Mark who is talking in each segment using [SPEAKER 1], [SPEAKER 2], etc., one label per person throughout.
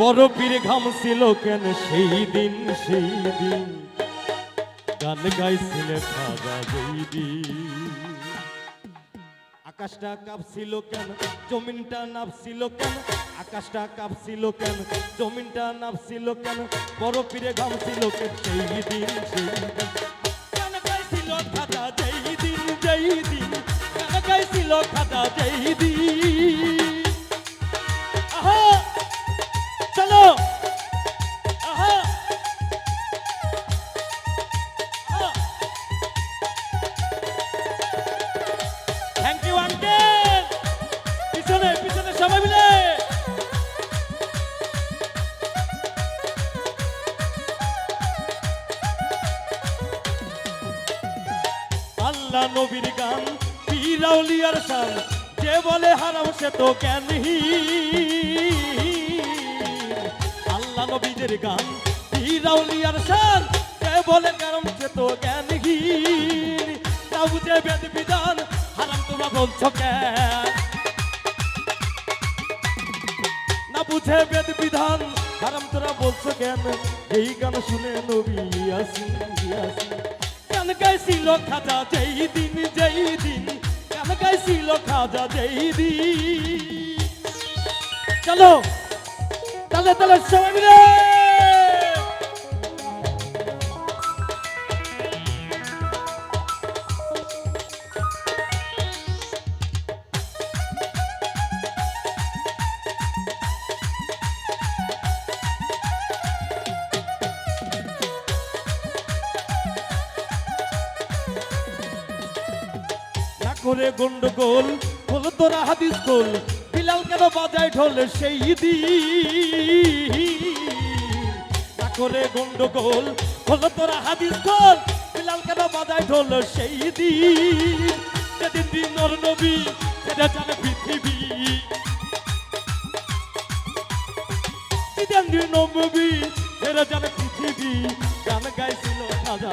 [SPEAKER 1] বড় পীরে ঘামছিল কেন সেই দিন সেই দিন? গান গাইছিল খাজা দিন আকাশটা কাঁপছিল কেন, জমিনটা নাপছিল কেন? আকাশটা কাঁপছিল কেন, জমিনটা নাপছিল কেন? বড় পীরে ঘামছিল কেন সেই দিন সেই দিন? আল্লাহ নবীর গান, পীরাউলিয়ার শান যে বলে হারাম সে তো জ্ঞানহীন আল্লাহ নবীদের গান, পীরাউলিয়ার শান যে বলে কারণ সে তো জ্ঞানহীন না বুঝে বেদ বিধান, হারাম তোমরা বলছো কেন? না বুঝে বেদ বিধান, হারাম তোরা বলছো কেন? এই গান শুনে নবী আসি গান গাইছিল খাজা যেই দিন যেই দিন। গান গাইছিল খাজা যেই দিন। চলো তাহলে তাহলে সবাই মিলে। করে গন্ডগোল, হলো তোরা হাদিস গোল। বিলাল কেন বাজায় ঢোল সেই না করে গন্ডগোল, হলো তোরা হাদিস গোল। বিলাল কেন বাজায় ঢোল সেই দিন? যেদিন দিন নবী সেটা জানে পৃথিবী। যেদিন দিন নবী সেটা জানে পৃথিবী, গান গাইছিল খাজা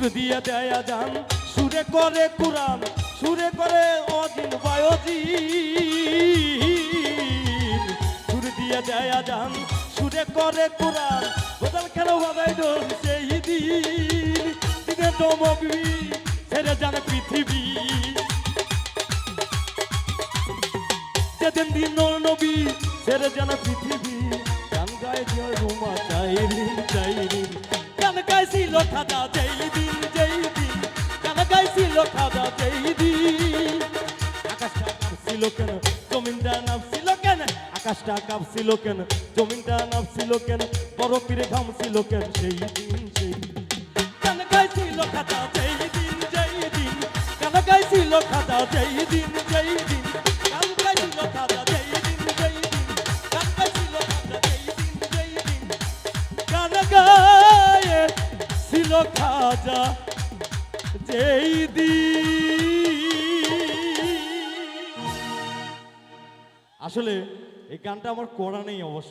[SPEAKER 1] সুর দিয়ে দেয়া যান সুরে করে কুরান সুরে করে অজিন বায়োজিন সুর দিয়ে দেয়া যান সুরে করে কুরান বোতল কেন বাজাই ডোল সেই দিন। দিনে দমবি ছেড়ে যান পৃথিবী। যেদিন দিন নবী, ছেড়ে যান পৃথিবী। গান গায়ে জয় রুমা চাই রিন চাই রিন গান গাইছিল খাজা যেই দিন যেই দিন। গান গাইছিল খাজা যেই দিন। আকাশটা কাঁপছিল কেন? জমিনটা নামছিল কেন? আকাশটা কাঁপছিল কেন? জমিনটা নামছিল কেন? বড় পীরে ঘামছিল কেন? সেই দিন, সেই গান গাইছিল খাজা যেই দিন যেই দিন। গান গাইছিল যেই যেই দিন। খাজা যেই দি আসলে এই গানটা আমার করা নেই অবশ্য।